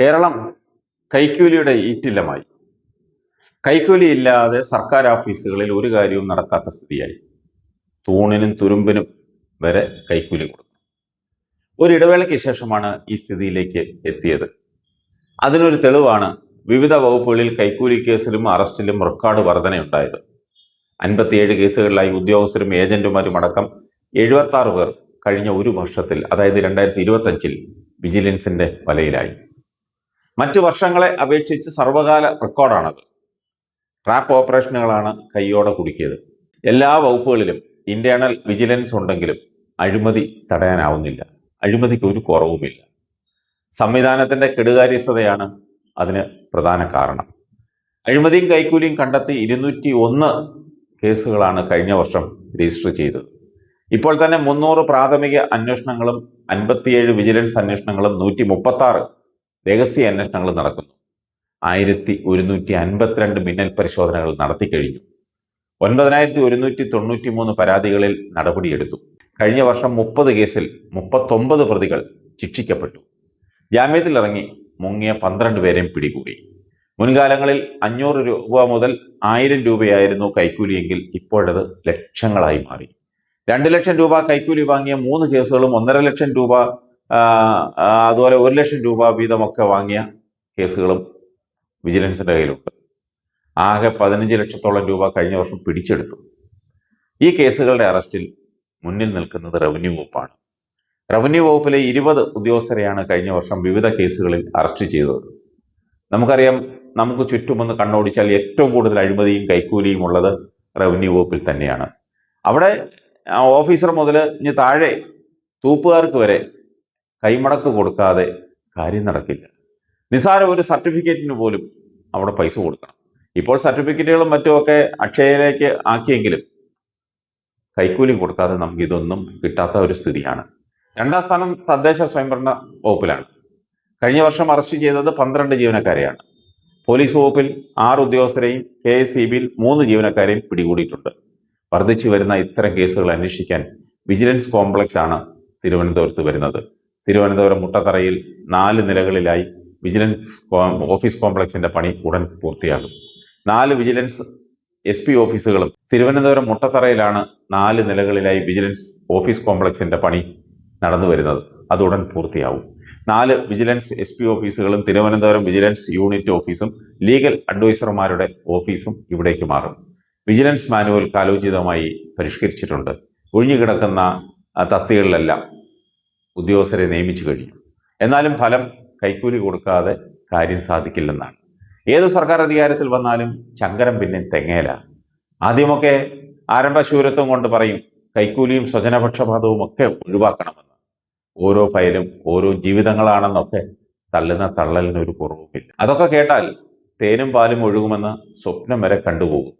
കേരളം കൈക്കൂലിയുടെ ഈറ്റില്ലമായി. കൈക്കൂലി ഇല്ലാതെ സർക്കാർ ഓഫീസുകളിൽ ഒരു കാര്യവും നടക്കാത്ത സ്ഥിതിയായി. തൂണിനും തുരുമ്പിനും വരെ കൈക്കൂലി കൊടുക്കും ഒരിടവേളയ്ക്ക് ശേഷമാണ് ഈ സ്ഥിതിയിലേക്ക് എത്തിയത്. അതിനൊരു തെളിവാണ് വിവിധ വകുപ്പുകളിൽ കൈക്കൂലി കേസിലും അറസ്റ്റിലും റെക്കോർഡ് വർധനയുണ്ടായത്. അൻപത്തിയേഴ് കേസുകളിലായി ഉദ്യോഗസ്ഥരും ഏജന്റുമാരും അടക്കം എഴുപത്തി പേർ കഴിഞ്ഞ ഒരു വർഷത്തിൽ അതായത് രണ്ടായിരത്തി ഇരുപത്തഞ്ചിൽ വിജിലൻസിന്റെ വലയിലായി. മറ്റു വർഷങ്ങളെ അപേക്ഷിച്ച് സർവകാല റെക്കോർഡാണത്. ട്രാപ്പ് ഓപ്പറേഷനുകളാണ് കൈയോടെ കുടുക്കിയത്. എല്ലാ വകുപ്പുകളിലും ഇന്റേണൽ വിജിലൻസ് ഉണ്ടെങ്കിലും അഴിമതി തടയാനാവുന്നില്ല. അഴിമതിക്ക് ഒരു കുറവുമില്ല. സംവിധാനത്തിന്റെ കെടുകാര്യസ്ഥതയാണ് അതിന് പ്രധാന കാരണം. അഴിമതിയും കൈക്കൂലിയും കണ്ടെത്തി ഇരുന്നൂറ്റി ഒന്ന് കേസുകളാണ് കഴിഞ്ഞ വർഷം രജിസ്റ്റർ ചെയ്തത്. ഇപ്പോൾ തന്നെ മുന്നൂറ് പ്രാഥമിക അന്വേഷണങ്ങളും അൻപത്തിയേഴ് വിജിലൻസ് അന്വേഷണങ്ങളും നൂറ്റി മുപ്പത്തി രഹസ്യ അന്വേഷണങ്ങൾ നടക്കുന്നു. ആയിരത്തി ഒരുന്നൂറ്റി അൻപത്തിരണ്ട് മിന്നൽ പരിശോധനകൾ നടത്തി കഴിഞ്ഞു. ഒൻപതിനായിരത്തി ഒരുന്നൂറ്റി തൊണ്ണൂറ്റി മൂന്ന് പരാതികളിൽ നടപടിയെടുത്തു. കഴിഞ്ഞ വർഷം മുപ്പത് കേസിൽ മുപ്പത്തൊമ്പത് പ്രതികൾ ശിക്ഷിക്കപ്പെട്ടു. ജാമ്യത്തിലിറങ്ങി മുങ്ങിയ പന്ത്രണ്ട് പേരെയും പിടികൂടി. മുൻകാലങ്ങളിൽ അഞ്ഞൂറ് രൂപ മുതൽ ആയിരം രൂപയായിരുന്നു കൈക്കൂലിയെങ്കിൽ ഇപ്പോഴത് ലക്ഷങ്ങളായി മാറി. രണ്ട് ലക്ഷം രൂപ കൈക്കൂലി വാങ്ങിയ മൂന്ന് കേസുകളും ഒന്നര ലക്ഷം രൂപ അതുപോലെ ഒരു ലക്ഷം രൂപ വീതമൊക്കെ വാങ്ങിയ കേസുകളും വിജിലൻസിന്റെ കയ്യിലുണ്ട്. ആകെ പതിനഞ്ച് ലക്ഷത്തോളം രൂപ കഴിഞ്ഞ വർഷം പിടിച്ചെടുത്തു. ഈ കേസുകളുടെ അറസ്റ്റിൽ മുന്നിൽ നിൽക്കുന്നത് റവന്യൂ വകുപ്പാണ്. റവന്യൂ വകുപ്പിലെ ഇരുപത് ഉദ്യോഗസ്ഥരെയാണ് കഴിഞ്ഞ വർഷം വിവിധ കേസുകളിൽ അറസ്റ്റ് ചെയ്തത്. നമുക്കറിയാം നമുക്ക് ചുറ്റുമൊന്ന് കണ്ണോടിച്ചാൽ ഏറ്റവും കൂടുതൽ അഴിമതിയും കൈക്കൂലിയും ഉള്ളത് റവന്യൂ വകുപ്പിൽ തന്നെയാണ്. അവിടെ ഓഫീസർ മുതൽ ഇനി താഴെ തൂപ്പുകാർക്ക് വരെ കൈമടക്ക് കൊടുക്കാതെ കാര്യം നടക്കില്ല. നിസ്സാര ഒരു സർട്ടിഫിക്കറ്റിന് പോലും അവിടെ പൈസ കൊടുക്കണം. ഇപ്പോൾ സർട്ടിഫിക്കറ്റുകളും മറ്റുമൊക്കെ അക്ഷയയിലേക്ക് ആക്കിയെങ്കിലും കൈക്കൂലി കൊടുക്കാതെ നമുക്ക് ഇതൊന്നും കിട്ടാത്ത ഒരു സ്ഥിതിയാണ്. രണ്ടാം സ്ഥാനം തദ്ദേശ സ്വയംഭരണ വകുപ്പിലാണ്. കഴിഞ്ഞ വർഷം അറസ്റ്റ് ചെയ്തത് പന്ത്രണ്ട് ജീവനക്കാരെയാണ്. പോലീസ് വകുപ്പിൽ ആറ് ഉദ്യോഗസ്ഥരെയും കെ എസ് സി ബിയിൽ മൂന്ന് ജീവനക്കാരെയും പിടികൂടിയിട്ടുണ്ട്. വർദ്ധിച്ചു വരുന്ന ഇത്തരം കേസുകൾ അന്വേഷിക്കാൻ വിജിലൻസ് കോംപ്ലക്സ് ആണ് തിരുവനന്തപുരത്ത് വരുന്നത്. തിരുവനന്തപുരം മുട്ടത്തറയിൽ നാല് നിലകളിലായി വിജിലൻസ് ഓഫീസ് കോംപ്ലക്സിന്റെ പണി ഉടൻ പൂർത്തിയാകും. നാല് വിജിലൻസ് എസ് പി ഓഫീസുകളും തിരുവനന്തപുരം മുട്ടത്തറയിലാണ് നാല് നിലകളിലായി വിജിലൻസ് ഓഫീസ് കോംപ്ലക്സിന്റെ പണി നടന്നു വരുന്നത്. അത് ഉടൻ പൂർത്തിയാവും നാല് വിജിലൻസ് എസ് പി ഓഫീസുകളും തിരുവനന്തപുരം വിജിലൻസ് യൂണിറ്റ് ഓഫീസും ലീഗൽ അഡ്വൈസർമാരുടെ ഓഫീസും ഇവിടേക്ക് മാറും. Vigilance manual കാലോചിതമായി പരിഷ്കരിച്ചിട്ടുണ്ട്. ഒഴിഞ്ഞുകിടക്കുന്ന തസ്തികളിലെല്ലാം ഉദ്യോഗസ്ഥരെ നിയമിച്ചു കഴിഞ്ഞു. എന്നാലും ഫലം കൈക്കൂലി കൊടുക്കാതെ കാര്യം സാധിക്കില്ലെന്നാണ്. ഏത് സർക്കാർ അധികാരത്തിൽ വന്നാലും ചങ്കരം പിന്നെ തെങ്ങേല. ആദ്യമൊക്കെ ആരംഭശൂരത്വം കൊണ്ട് പറയും കൈക്കൂലിയും സ്വജനപക്ഷപാതവും ഒക്കെ ഒഴിവാക്കണമെന്ന്. ഓരോ ഫയലും ഓരോ ജീവിതങ്ങളാണെന്നൊക്കെ തള്ളുന്ന തള്ളലിനൊരു കുറവുമില്ല. അതൊക്കെ കേട്ടാൽ തേനും പാലും ഒഴുകുമെന്ന് സ്വപ്നം വരെ കണ്ടുപോകും.